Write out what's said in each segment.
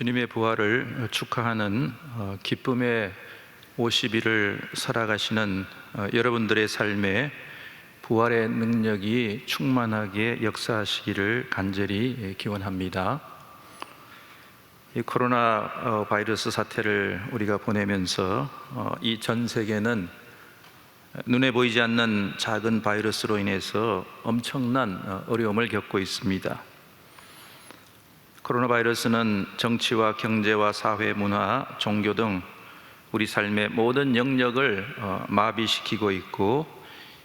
주님의 부활을 축하하는 어, 기쁨의 50일을 살아가시는 어, 여러분들의 삶에 부활의 능력이 충만하게 역사하시기를 간절히 기원합니다. 이 코로나 어, 바이러스 사태를 우리가 보내면서 이 전 세계는 눈에 보이지 않는 작은 바이러스로 인해서 엄청난 어, 어려움을 겪고 있습니다. 코로나 바이러스는 정치와 경제와 사회, 문화, 종교 등 우리 삶의 모든 영역을 어, 마비시키고 있고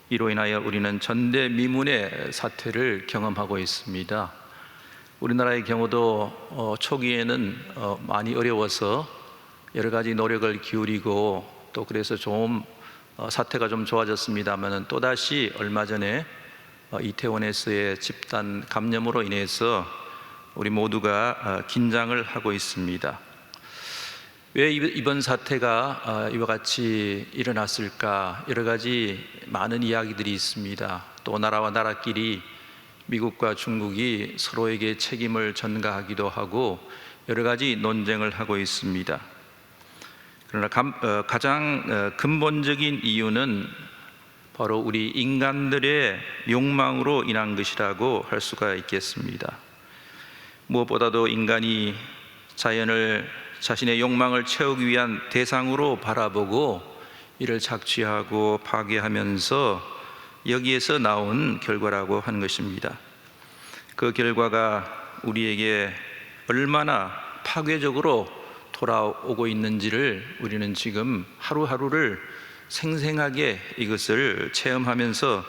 이로 인하여 우리는 전대미문의 사태를 경험하고 있습니다. 우리나라의 경우도 어, 초기에는 많이 어려워서 여러 가지 노력을 기울이고 또 그래서 좀 어, 사태가 좀 좋아졌습니다만은 또 다시 얼마 전에 어, 이태원에서의 집단 감염으로 인해서 우리 모두가 어, 긴장을 하고 있습니다. 왜 이번 사태가 이와 같이 일어났을까? 여러 가지 많은 이야기들이 있습니다. 또 나라와 나라끼리 미국과 중국이 서로에게 책임을 전가하기도 하고 여러 가지 논쟁을 하고 있습니다. 그러나 어, 가장 어, 근본적인 이유는 바로 우리 인간들의 욕망으로 인한 것이라고 할 수가 있겠습니다. 무엇보다도 인간이 자연을 자신의 욕망을 채우기 위한 대상으로 바라보고 이를 착취하고 파괴하면서 여기에서 나온 결과라고 하는 것입니다. 그 결과가 우리에게 얼마나 파괴적으로 돌아오고 있는지를 우리는 지금 하루하루를 생생하게 이것을 체험하면서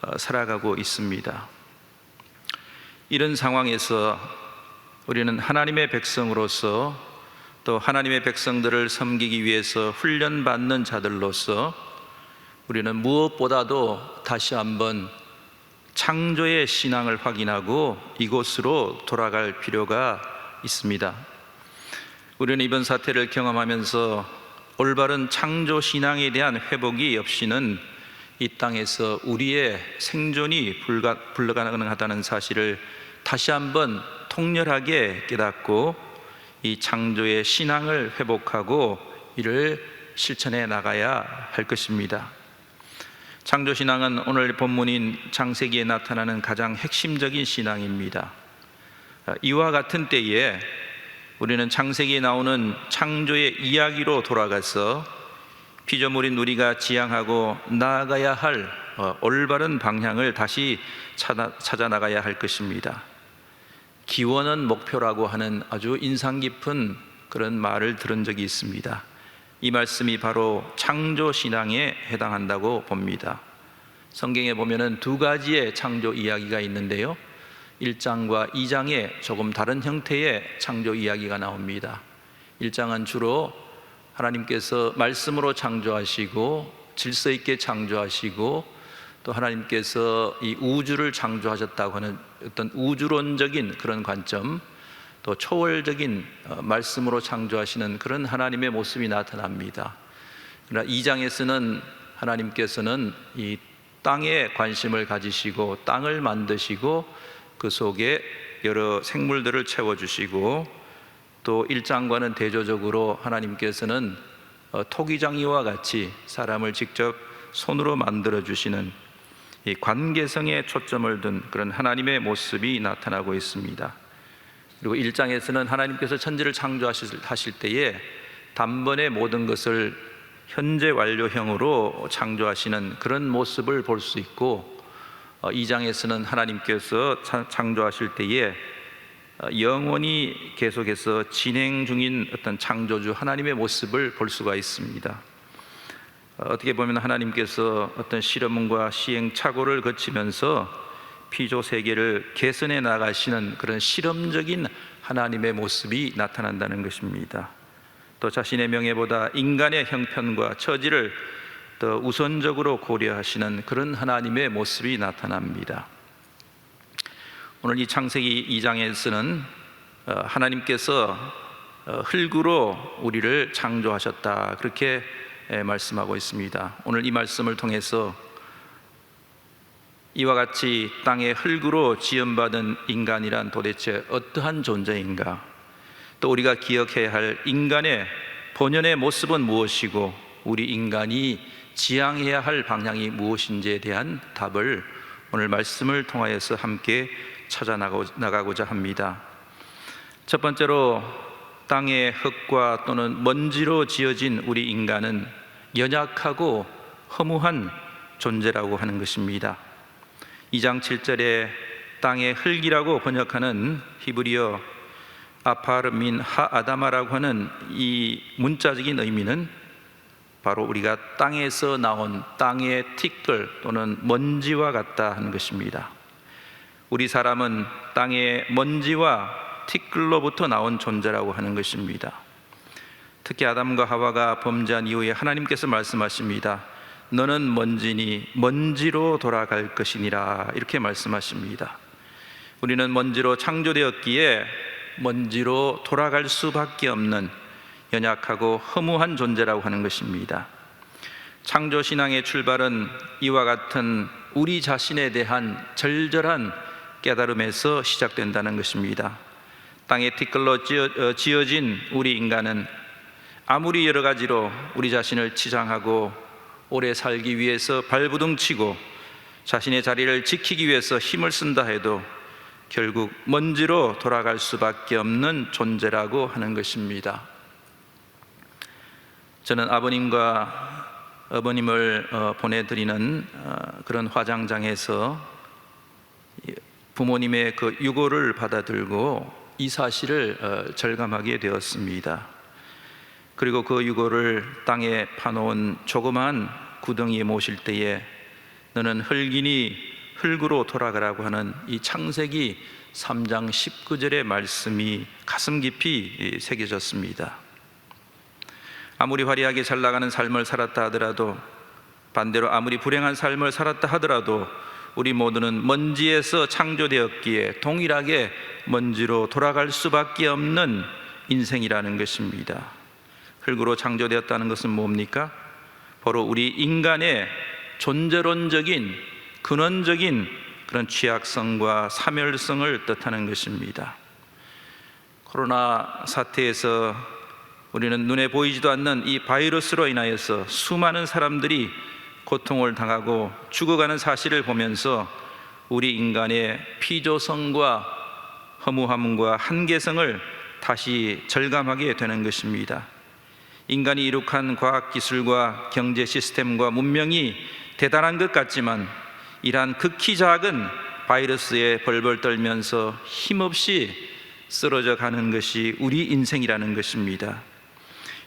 어, 살아가고 있습니다. 이런 상황에서 우리는 하나님의 백성으로서 또 하나님의 백성들을 섬기기 위해서 훈련받는 자들로서 우리는 무엇보다도 다시 한번 창조의 신앙을 확인하고 이곳으로 돌아갈 필요가 있습니다. 우리는 이번 사태를 경험하면서 올바른 창조 신앙에 대한 회복이 없이는 이 땅에서 우리의 생존이 불가, 불가능하다는 사실을 다시 한번 통렬하게 깨닫고 이 창조의 신앙을 회복하고 이를 실천해 나가야 할 것입니다. 창조 신앙은 오늘 본문인 창세기에 나타나는 가장 핵심적인 신앙입니다. 이와 같은 때에 우리는 창세기에 나오는 창조의 이야기로 돌아가서 피조물인 우리가 지향하고 나아가야 할 어, 올바른 방향을 다시 찾아, 찾아 나가야 할 것입니다. 기원은 목표라고 하는 아주 인상 깊은 그런 말을 들은 적이 있습니다. 이 말씀이 바로 창조 신앙에 해당한다고 봅니다. 성경에 보면은 두 가지의 창조 이야기가 있는데요. 1장과 2장에 조금 다른 형태의 창조 이야기가 나옵니다. 1장은 주로 하나님께서 말씀으로 창조하시고 질서 있게 창조하시고 또 하나님께서 이 우주를 창조하셨다고 하는 어떤 우주론적인 그런 관점 또 초월적인 어, 말씀으로 창조하시는 그런 하나님의 모습이 나타납니다. 그러나 2장에서는 하나님께서는 이 땅에 관심을 가지시고 땅을 만드시고 그 속에 여러 생물들을 채워주시고 또 1장과는 대조적으로 하나님께서는 어, 토기장이와 같이 사람을 직접 손으로 만들어 주시는 이 관계성에 초점을 둔 그런 하나님의 모습이 나타나고 있습니다. 그리고 1장에서는 하나님께서 천지를 창조하실 때에 단번에 모든 것을 현재 완료형으로 창조하시는 그런 모습을 볼 수 있고 2장에서는 어, 하나님께서 창조하실 때에 어, 영원히 계속해서 진행 중인 어떤 창조주 하나님의 모습을 볼 수가 있습니다. 어, 어떻게 보면 하나님께서 어떤 실험과 시행착오를 거치면서 피조 세계를 개선해 나가시는 그런 실험적인 하나님의 모습이 나타난다는 것입니다. 또 자신의 명예보다 인간의 형편과 처지를 더 우선적으로 고려하시는 그런 하나님의 모습이 나타납니다. 오늘 이 창세기 2장에서는 어, 하나님께서 어, 흙으로 우리를 창조하셨다 그렇게 말씀하고 있습니다. 오늘 이 말씀을 통해서 이와 같이 땅의 흙으로 지음받은 인간이란 도대체 어떠한 존재인가? 또 우리가 기억해야 할 인간의 본연의 모습은 무엇이고 우리 인간이 지향해야 할 방향이 무엇인지에 대한 답을 오늘 말씀을 통하여서 함께 찾아 나가고자 합니다. 첫 번째로 땅의 흙과 또는 먼지로 지어진 우리 인간은 연약하고 허무한 존재라고 하는 것입니다. 2장 7절에 땅의 흙이라고 번역하는 히브리어 아파르민 하아다마라고 하는 이 문자적인 의미는 바로 우리가 땅에서 나온 땅의 티끌 또는 먼지와 같다 하는 것입니다. 우리 사람은 땅의 먼지와 티끌로부터 나온 존재라고 하는 것입니다. 특히 아담과 하와가 범죄한 이후에 하나님께서 말씀하십니다. 너는 먼지니 먼지로 돌아갈 것이니라 이렇게 말씀하십니다. 우리는 먼지로 창조되었기에 먼지로 돌아갈 수밖에 없는 연약하고 허무한 존재라고 하는 것입니다. 창조 신앙의 출발은 이와 같은 우리 자신에 대한 절절한 깨달음에서 시작된다는 것입니다. 땅에 티끌로 어, 지어진 우리 인간은 아무리 여러 가지로 우리 자신을 치장하고 오래 살기 위해서 발부둥치고 자신의 자리를 지키기 위해서 힘을 쓴다 해도 결국 먼지로 돌아갈 수밖에 없는 존재라고 하는 것입니다. 저는 아버님과 어머님을 어, 보내드리는 어, 그런 화장장에서 부모님의 그 유고를 받아들고 이 사실을 어, 절감하게 되었습니다. 그리고 그 유고를 땅에 파놓은 조그만 구덩이에 모실 때에 너는 흙이니 흙으로 돌아가라고 하는 이 창세기 3장 19절의 말씀이 가슴 깊이 새겨졌습니다. 아무리 화려하게 잘 나가는 삶을 살았다 하더라도 반대로 아무리 불행한 삶을 살았다 하더라도 우리 모두는 먼지에서 창조되었기에 동일하게 먼지로 돌아갈 수밖에 없는 인생이라는 것입니다. 흙으로 창조되었다는 것은 뭡니까? 바로 우리 인간의 존재론적인 근원적인 그런 취약성과 사멸성을 뜻하는 것입니다. 코로나 사태에서 우리는 눈에 보이지도 않는 이 바이러스로 인하여서 수많은 사람들이 고통을 당하고 죽어가는 사실을 보면서 우리 인간의 피조성과 허무함과 한계성을 다시 절감하게 되는 것입니다. 인간이 이룩한 과학 기술과 경제 시스템과 문명이 대단한 것 같지만 이러한 극히 작은 바이러스에 벌벌 떨면서 힘없이 쓰러져 가는 것이 우리 인생이라는 것입니다.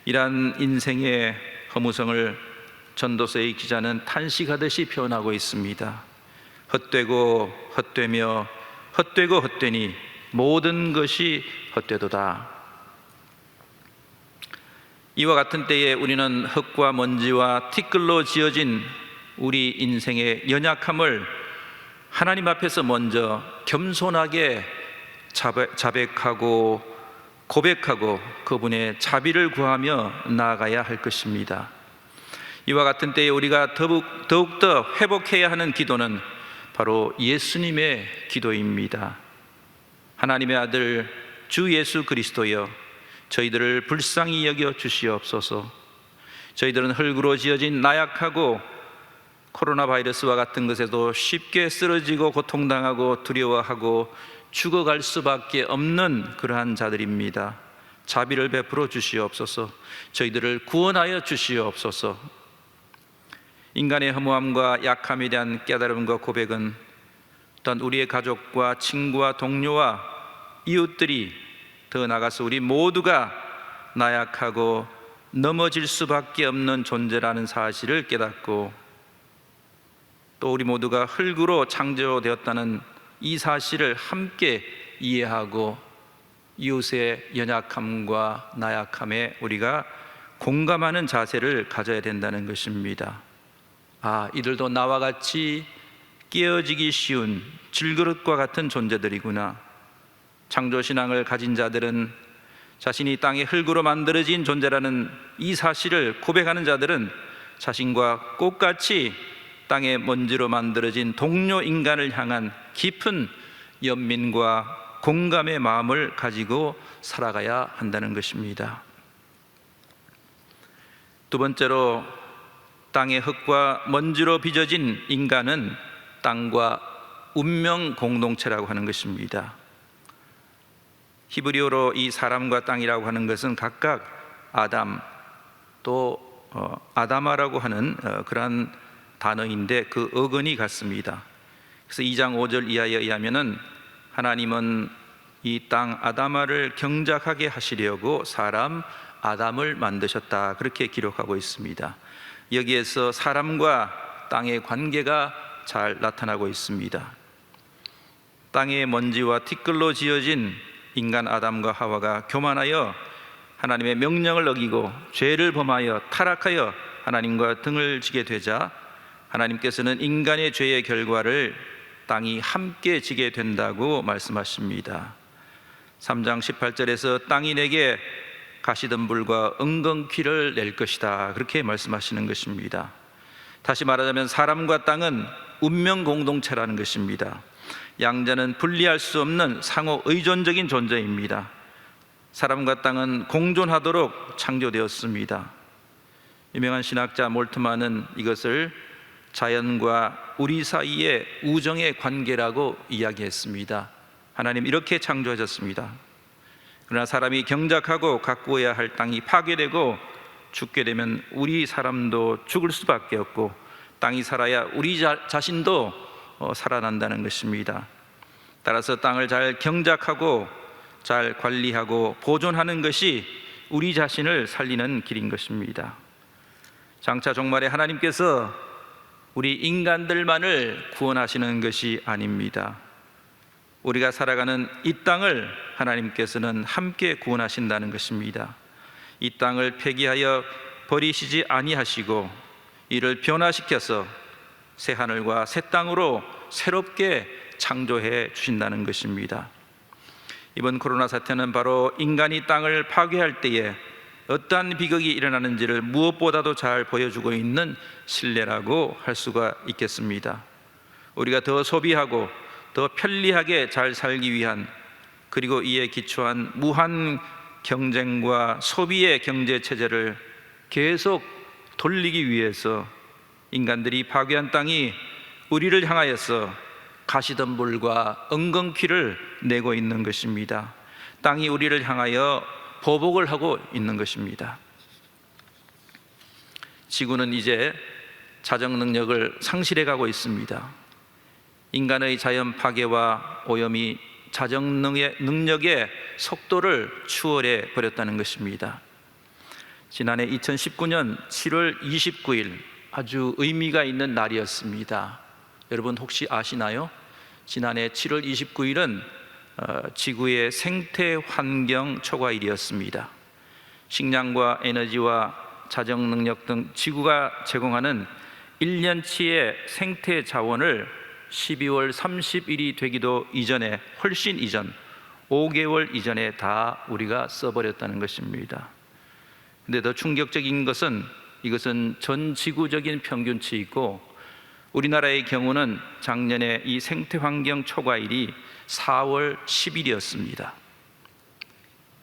이러한 인생의 허무성을 전도서의 기자는 탄식하듯이 표현하고 있습니다. 헛되고 헛되며 헛되고 헛되니 모든 것이 헛되도다. 이와 같은 때에 우리는 흙과 먼지와 티끌로 지어진 우리 인생의 연약함을 하나님 앞에서 먼저 겸손하게 자백하고 고백하고 그분의 자비를 구하며 나아가야 할 것입니다. 이와 같은 때에 우리가 더욱, 더욱더 회복해야 하는 기도는 바로 예수님의 기도입니다. 하나님의 아들 주 예수 그리스도여 저희들을 불쌍히 여겨 주시옵소서. 저희들은 흙으로 지어진 나약하고 코로나 바이러스와 같은 것에도 쉽게 쓰러지고 고통당하고 두려워하고 죽어갈 수밖에 없는 그러한 자들입니다. 자비를 베풀어 주시옵소서. 저희들을 구원하여 주시옵소서. 인간의 허무함과 약함에 대한 깨달음과 고백은 또한 우리의 가족과 친구와 동료와 이웃들이 더 나가서 우리 모두가 나약하고 넘어질 수밖에 없는 존재라는 사실을 깨닫고 또 우리 모두가 흙으로 창조되었다는 이 사실을 함께 이해하고 이웃의 연약함과 나약함에 우리가 공감하는 자세를 가져야 된다는 것입니다. 아, 이들도 나와 같이 깨어지기 쉬운 질그릇과 같은 존재들이구나. 창조신앙을 가진 자들은 자신이 땅의 흙으로 만들어진 존재라는 이 사실을 고백하는 자들은 자신과 똑같이 땅의 먼지로 만들어진 동료 인간을 향한 깊은 연민과 공감의 마음을 가지고 살아가야 한다는 것입니다. 두 번째로 땅의 흙과 먼지로 빚어진 인간은 땅과 운명 공동체라고 하는 것입니다. 히브리어로 이 사람과 땅이라고 하는 것은 각각 아담 또 어, 아다마라고 하는 어, 그러한 단어인데 그 어근이 같습니다. 그래서 2장 5절 이하에 의하면은 하나님은 이 땅 아다마를 경작하게 하시려고 사람 아담을 만드셨다 그렇게 기록하고 있습니다. 여기에서 사람과 땅의 관계가 잘 나타나고 있습니다. 땅의 먼지와 티끌로 지어진 인간 아담과 하와가 교만하여 하나님의 명령을 어기고 죄를 범하여 타락하여 하나님과 등을 지게 되자 하나님께서는 인간의 죄의 결과를 땅이 함께 지게 된다고 말씀하십니다. 3장 18절에서 땅이 내게 가시덤불과 은근퀴를 낼 것이다. 그렇게 말씀하시는 것입니다. 다시 말하자면 사람과 땅은 운명 공동체라는 것입니다. 양자는 분리할 수 없는 상호 의존적인 존재입니다. 사람과 땅은 공존하도록 창조되었습니다. 유명한 신학자 몰트만은 이것을 자연과 우리 사이의 우정의 관계라고 이야기했습니다. 하나님 이렇게 창조하셨습니다. 그러나 사람이 경작하고 가꾸어야 할 땅이 파괴되고 죽게 되면 우리 사람도 죽을 수밖에 없고 땅이 살아야 우리 자, 자신도 어, 살아난다는 것입니다. 따라서 땅을 잘 경작하고 잘 관리하고 보존하는 것이 우리 자신을 살리는 길인 것입니다. 장차 종말에 하나님께서 우리 인간들만을 구원하시는 것이 아닙니다. 우리가 살아가는 이 땅을 하나님께서는 함께 구원하신다는 것입니다. 이 땅을 폐기하여 버리시지 아니하시고 이를 변화시켜서 새 하늘과 새 땅으로 새롭게 창조해 주신다는 것입니다. 이번 코로나 사태는 바로 인간이 땅을 파괴할 때에 어떠한 비극이 일어나는지를 무엇보다도 잘 보여주고 있는 신뢰라고 할 수가 있겠습니다. 우리가 더 소비하고 더 편리하게 잘 살기 위한 그리고 이에 기초한 무한 경쟁과 소비의 경제 체제를 계속 돌리기 위해서 인간들이 파괴한 땅이 우리를 향하여서 가시덤불과 엉겅퀴를 내고 있는 것입니다. 땅이 우리를 향하여 보복을 하고 있는 것입니다. 지구는 이제 자정 능력을 상실해 가고 있습니다. 인간의 자연 파괴와 오염이 자정 능력의 속도를 추월해 버렸다는 것입니다. 지난해 2019년 7월 29일 아주 의미가 있는 날이었습니다. 여러분 혹시 아시나요? 지난해 7월 29일은 어, 지구의 생태 환경 초과일이었습니다. 식량과 에너지와 자정 능력 등 지구가 제공하는 1년치의 생태 자원을 12월 30일이 되기도 이전에 훨씬 이전 5개월 이전에 다 우리가 써버렸다는 것입니다. 근데 더 충격적인 것은 이것은 전 지구적인 평균치이고 우리나라의 경우는 작년에 이 생태 환경 초과일이 4월 10일이었습니다.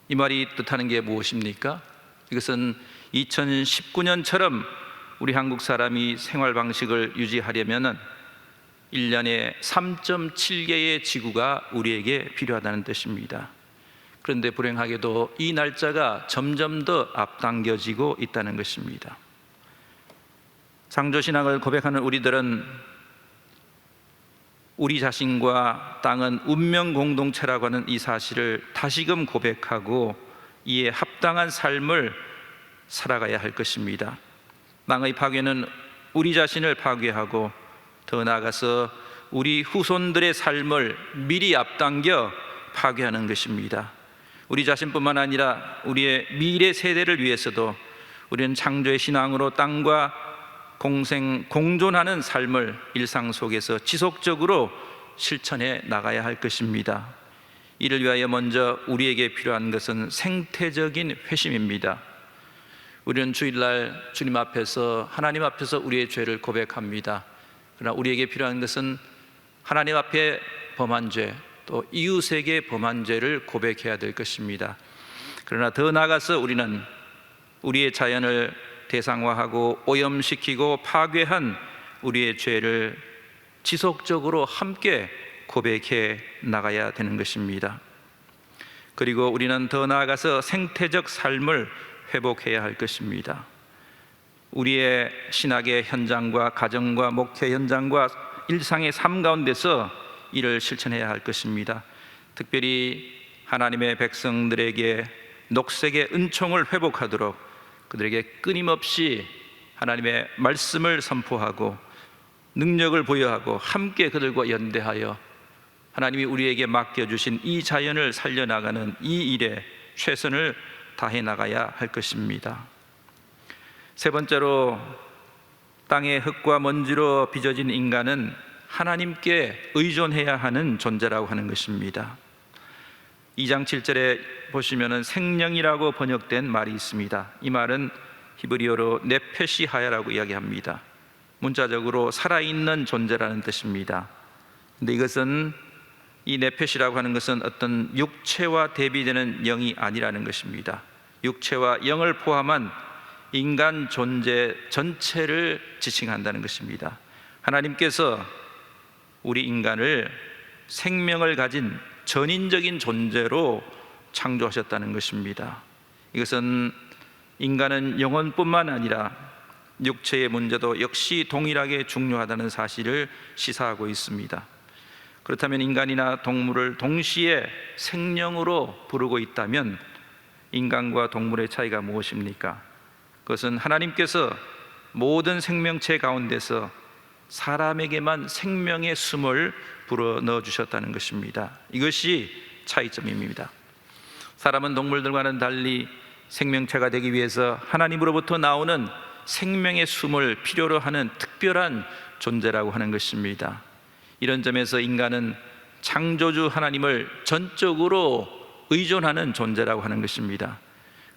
이 말이 뜻하는 게 무엇입니까? 이것은 2019년처럼 우리 한국 사람이 생활 방식을 유지하려면은 1년에 3.7개의 지구가 우리에게 필요하다는 뜻입니다. 그런데 불행하게도 이 날짜가 점점 더 앞당겨지고 있다는 것입니다. 상조신앙을 고백하는 우리들은 우리 자신과 땅은 운명 공동체라고 하는 이 사실을 다시금 고백하고 이에 합당한 삶을 살아가야 할 것입니다. 땅의 파괴는 우리 자신을 파괴하고 더 나아가서 우리 후손들의 삶을 미리 앞당겨 파괴하는 것입니다. 우리 자신뿐만 아니라 우리의 미래 세대를 위해서도 우리는 창조의 신앙으로 땅과 공생 공존하는 삶을 일상 속에서 지속적으로 실천해 나가야 할 것입니다. 이를 위하여 먼저 우리에게 필요한 것은 생태적인 회심입니다. 우리는 주일날 주님 앞에서 하나님 앞에서 우리의 죄를 고백합니다. 그러나 우리에게 필요한 것은 하나님 앞에 범한 죄, 또 이웃에게 범한 죄를 고백해야 될 것입니다. 그러나 더 나아가서 우리는 우리의 자연을 대상화하고 오염시키고 파괴한 우리의 죄를 지속적으로 함께 고백해 나가야 되는 것입니다. 그리고 우리는 더 나아가서 생태적 삶을 회복해야 할 것입니다. 우리의 신학의 현장과 가정과 목회 현장과 일상의 삶 가운데서 이를 실천해야 할 것입니다. 특별히 하나님의 백성들에게 녹색의 은총을 회복하도록 그들에게 끊임없이 하나님의 말씀을 선포하고 능력을 부여하고 함께 그들과 연대하여 하나님이 우리에게 맡겨주신 이 자연을 살려나가는 이 일에 최선을 다해 나가야 할 것입니다. 세 번째로 땅의 흙과 먼지로 빚어진 인간은 하나님께 의존해야 하는 존재라고 하는 것입니다. 2장 7절에 보시면은 생명이라고 번역된 말이 있습니다. 이 말은 히브리어로 네페시하야라고 이야기합니다. 문자적으로 살아있는 존재라는 뜻입니다. 근데 이것은 이 네페시라고 하는 것은 어떤 육체와 대비되는 영이 아니라는 것입니다. 육체와 영을 포함한 인간 존재 전체를 지칭한다는 것입니다. 하나님께서 우리 인간을 생명을 가진 전인적인 존재로 창조하셨다는 것입니다. 이것은 인간은 영혼뿐만 아니라 육체의 문제도 역시 동일하게 중요하다는 사실을 시사하고 있습니다. 그렇다면 인간이나 동물을 동시에 생명으로 부르고 있다면 인간과 동물의 차이가 무엇입니까? 그것은 하나님께서 모든 생명체 가운데서 사람에게만 생명의 숨을 불어 넣어 주셨다는 것입니다. 이것이 차이점입니다. 사람은 동물들과는 달리 생명체가 되기 위해서 하나님으로부터 나오는 생명의 숨을 필요로 하는 특별한 존재라고 하는 것입니다. 이런 점에서 인간은 창조주 하나님을 전적으로 의존하는 존재라고 하는 것입니다.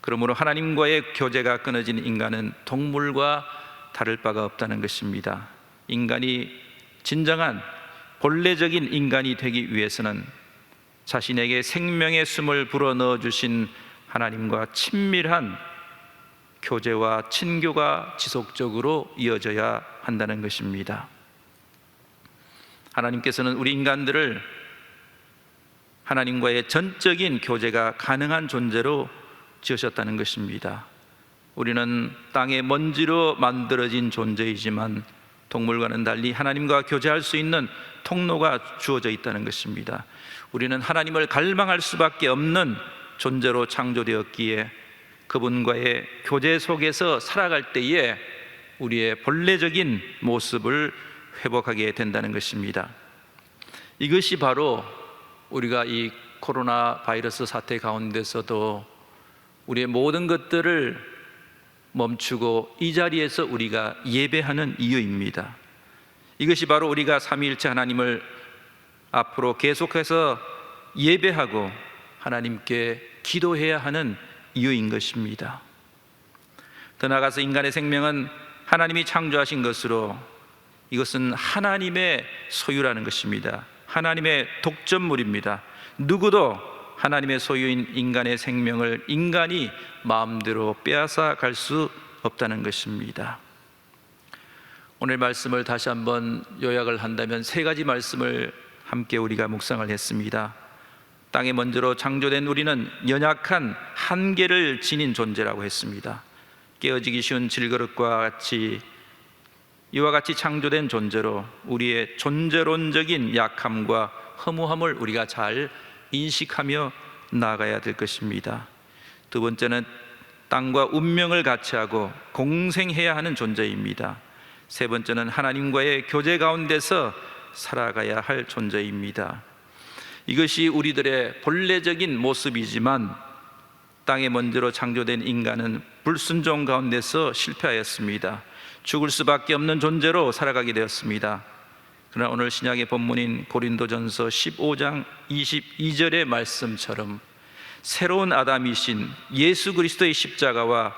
그러므로 하나님과의 교제가 끊어진 인간은 동물과 다를 바가 없다는 것입니다. 인간이 진정한 본래적인 인간이 되기 위해서는 자신에게 생명의 숨을 불어넣어 주신 하나님과 친밀한 교제와 친교가 지속적으로 이어져야 한다는 것입니다. 하나님께서는 우리 인간들을 하나님과의 전적인 교제가 가능한 존재로 지으셨다는 것입니다. 우리는 땅의 먼지로 만들어진 존재이지만 동물과는 달리 하나님과 교제할 수 있는 통로가 주어져 있다는 것입니다. 우리는 하나님을 갈망할 수밖에 없는 존재로 창조되었기에 그분과의 교제 속에서 살아갈 때에 우리의 본래적인 모습을 회복하게 된다는 것입니다. 이것이 바로 우리가 이 코로나 바이러스 사태 가운데서도 우리의 모든 것들을 멈추고 이 자리에서 우리가 예배하는 이유입니다. 이것이 바로 우리가 삼위일체 하나님을 앞으로 계속해서 예배하고 하나님께 기도해야 하는 이유인 것입니다. 더 나아가서 인간의 생명은 하나님이 창조하신 것으로 이것은 하나님의 소유라는 것입니다. 하나님의 독점물입니다. 누구도 하나님의 소유인 인간의 생명을 인간이 마음대로 빼앗아 갈 수 없다는 것입니다. 오늘 말씀을 다시 한번 요약을 한다면 세 가지 말씀을 함께 우리가 묵상을 했습니다. 땅에 먼저로 창조된 우리는 연약한 한계를 지닌 존재라고 했습니다. 깨어지기 쉬운 질그릇과 같이 이와 같이 창조된 존재로 우리의 존재론적인 약함과 허무함을 우리가 잘 인식하며 나아가야 될 것입니다. 두 번째는 땅과 운명을 같이 하고 공생해야 하는 존재입니다. 세 번째는 하나님과의 교제 가운데서 살아가야 할 존재입니다. 이것이 우리들의 본래적인 모습이지만 땅의 먼지로 창조된 인간은 불순종 가운데서 실패하였습니다. 죽을 수밖에 없는 존재로 살아가게 되었습니다. 그러나 오늘 신약의 본문인 고린도전서 15장 22절의 말씀처럼 새로운 아담이신 예수 그리스도의 십자가와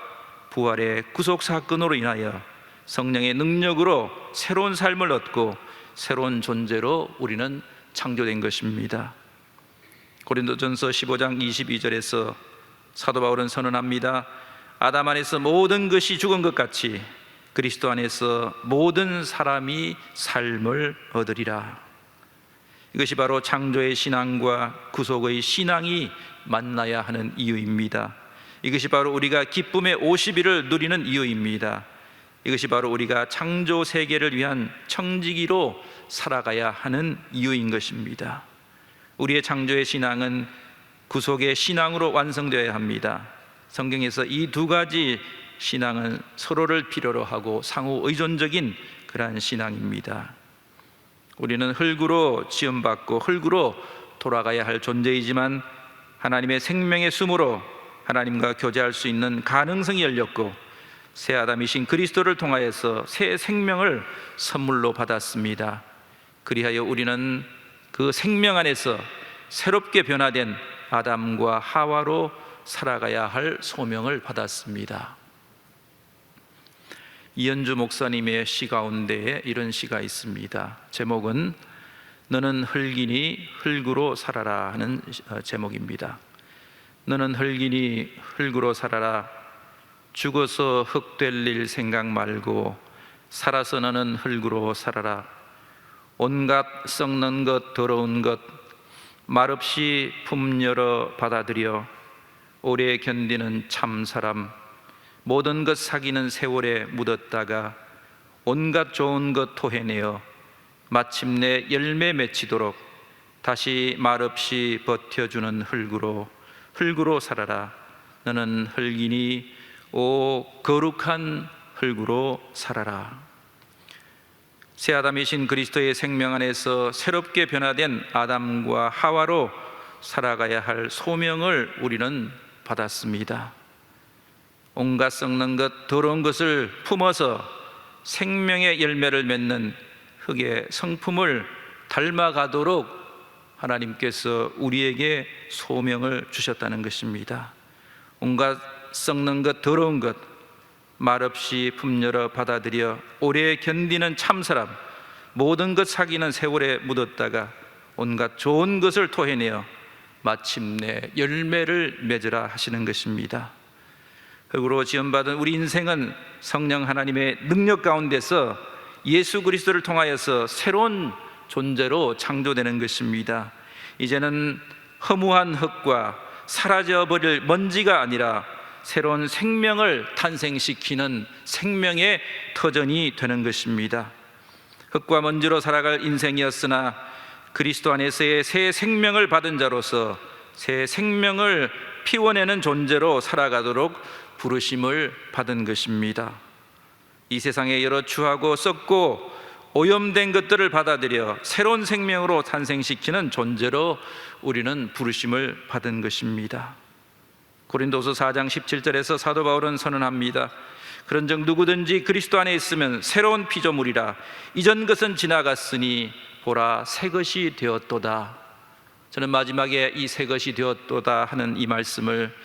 부활의 구속 사건으로 인하여 성령의 능력으로 새로운 삶을 얻고 새로운 존재로 우리는 창조된 것입니다. 고린도전서 15장 22절에서 사도 바울은 선언합니다. 아담 안에서 모든 것이 죽은 것 같이 그리스도 안에서 모든 사람이 삶을 얻으리라. 이것이 바로 창조의 신앙과 구속의 신앙이 만나야 하는 이유입니다. 이것이 바로 우리가 기쁨의 50일을 누리는 이유입니다. 이것이 바로 우리가 창조 세계를 위한 청지기로 살아가야 하는 이유인 것입니다. 우리의 창조의 신앙은 구속의 신앙으로 완성되어야 합니다. 성경에서 이 두 가지 신앙은 서로를 필요로 하고 상호 의존적인 그러한 신앙입니다. 우리는 흙으로 지음받고 흙으로 돌아가야 할 존재이지만 하나님의 생명의 숨으로 하나님과 교제할 수 있는 가능성이 열렸고 새 아담이신 그리스도를 통하여서 새 생명을 선물로 받았습니다. 그리하여 우리는 그 생명 안에서 새롭게 변화된 아담과 하와로 살아가야 할 소명을 받았습니다. 이현주 목사님의 시 가운데에 이런 시가 있습니다. 제목은 너는 흙이니 흙으로 살아라 하는 어, 제목입니다. 너는 흙이니 흙으로 살아라 죽어서 흙 될 일 생각 말고 살아서 너는 흙으로 살아라 온갖 썩는 것 더러운 것 말없이 품 열어 받아들여 오래 견디는 참 사람 모든 것 사기는 세월에 묻었다가 온갖 좋은 것 토해내어 마침내 열매 맺히도록 다시 말없이 버텨주는 흙으로 흙으로 살아라 너는 흙이니 오 거룩한 흙으로 살아라 새 아담이신 그리스도의 생명 안에서 새롭게 변화된 아담과 하와로 살아가야 할 소명을 우리는 받았습니다. 온갖 썩는 것, 더러운 것을 품어서 생명의 열매를 맺는 흙의 성품을 닮아가도록 하나님께서 우리에게 소명을 주셨다는 것입니다. 온갖 썩는 것, 더러운 것, 말없이 품열어 받아들여 오래 견디는 참사람, 모든 것 사기는 세월에 묻었다가 온갖 좋은 것을 토해내어 마침내 열매를 맺으라 하시는 것입니다. 흙으로 지원받은 우리 인생은 성령 하나님의 능력 가운데서 예수 그리스도를 통하여서 새로운 존재로 창조되는 것입니다. 이제는 허무한 흙과 사라져 버릴 먼지가 아니라 새로운 생명을 탄생시키는 생명의 터전이 되는 것입니다. 흙과 먼지로 살아갈 인생이었으나 그리스도 안에서의 새 생명을 받은 자로서 새 생명을 피워내는 존재로 살아가도록 부르심을 받은 것입니다. 이 세상에 여러 추하고 썩고 오염된 것들을 받아들여 새로운 생명으로 탄생시키는 존재로 우리는 부르심을 받은 것입니다. 고린도서 4장 17절에서 사도 바울은 선언합니다. 그런즉 누구든지 그리스도 안에 있으면 새로운 피조물이라 이전 것은 지나갔으니 보라 새 것이 되었도다. 저는 마지막에 이 새 것이 되었도다 하는 이 말씀을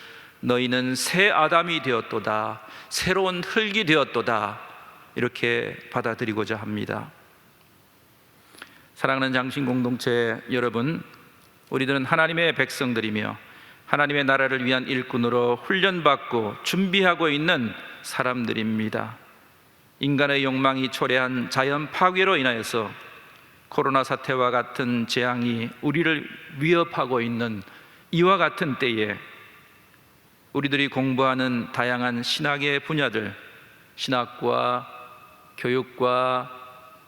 너희는 새 아담이 되었도다. 새로운 흙이 되었도다. 이렇게 받아들이고자 합니다. 사랑하는 장신 공동체 여러분, 우리들은 하나님의 백성들이며 하나님의 나라를 위한 일꾼으로 훈련받고 준비하고 있는 사람들입니다. 인간의 욕망이 초래한 자연 파괴로 인하여서 코로나 사태와 같은 재앙이 우리를 위협하고 있는 이와 같은 때에 우리들이 공부하는 다양한 신학의 분야들, 신학과 교육과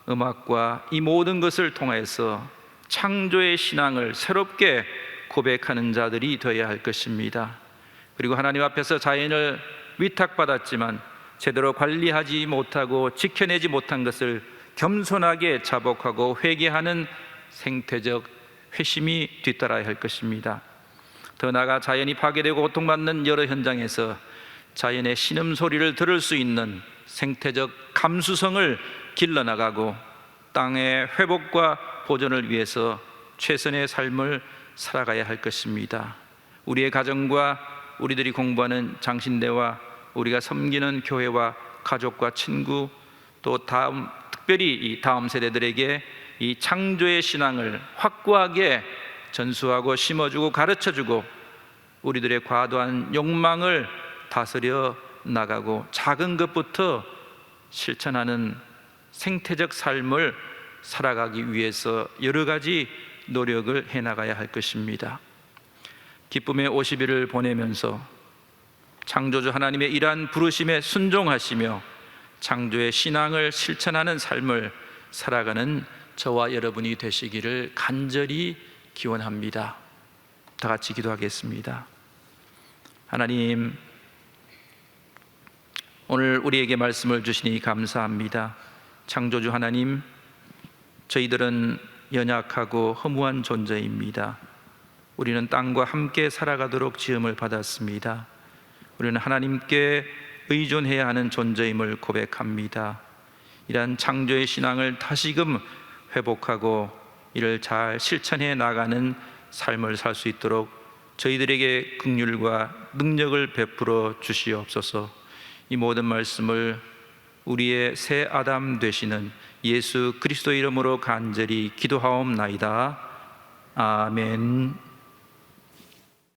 음악과 이 모든 것을 통해서 창조의 신앙을 새롭게 고백하는 자들이 되어야 할 것입니다. 그리고 하나님 앞에서 자연을 위탁받았지만 제대로 관리하지 못하고 지켜내지 못한 것을 겸손하게 자복하고 회개하는 생태적 회심이 뒤따라야 할 것입니다. 더 나아가 자연이 파괴되고 고통받는 여러 현장에서 자연의 신음 소리를 들을 수 있는 생태적 감수성을 길러나가고 땅의 회복과 보존을 위해서 최선의 삶을 살아가야 할 것입니다. 우리의 가정과 우리들이 공부하는 장신대와 우리가 섬기는 교회와 가족과 친구 또 다음 특별히 이 다음 세대들에게 이 창조의 신앙을 확고하게 전수하고 심어주고 가르쳐주고 우리들의 과도한 욕망을 다스려 나가고 작은 것부터 실천하는 생태적 삶을 살아가기 위해서 여러 가지 노력을 해 나가야 할 것입니다. 기쁨의 50일을 보내면서 창조주 하나님의 이러한 부르심에 순종하시며 창조의 신앙을 실천하는 삶을 살아가는 저와 여러분이 되시기를 간절히 기원합니다. 다 같이 기도하겠습니다. 하나님, 오늘 우리에게 말씀을 주시니 감사합니다. 창조주 하나님, 저희들은 연약하고 허무한 존재입니다. 우리는 땅과 함께 살아가도록 지음을 받았습니다. 우리는 하나님께 의존해야 하는 존재임을 고백합니다. 이러한 창조의 신앙을 다시금 회복하고 이를 잘 실천해 나가는 삶을 살 수 있도록 저희들에게 긍휼과 능력을 베풀어 주시옵소서. 이 모든 말씀을 우리의 새 아담 되시는 예수 그리스도 이름으로 간절히 기도하옵나이다. 아멘.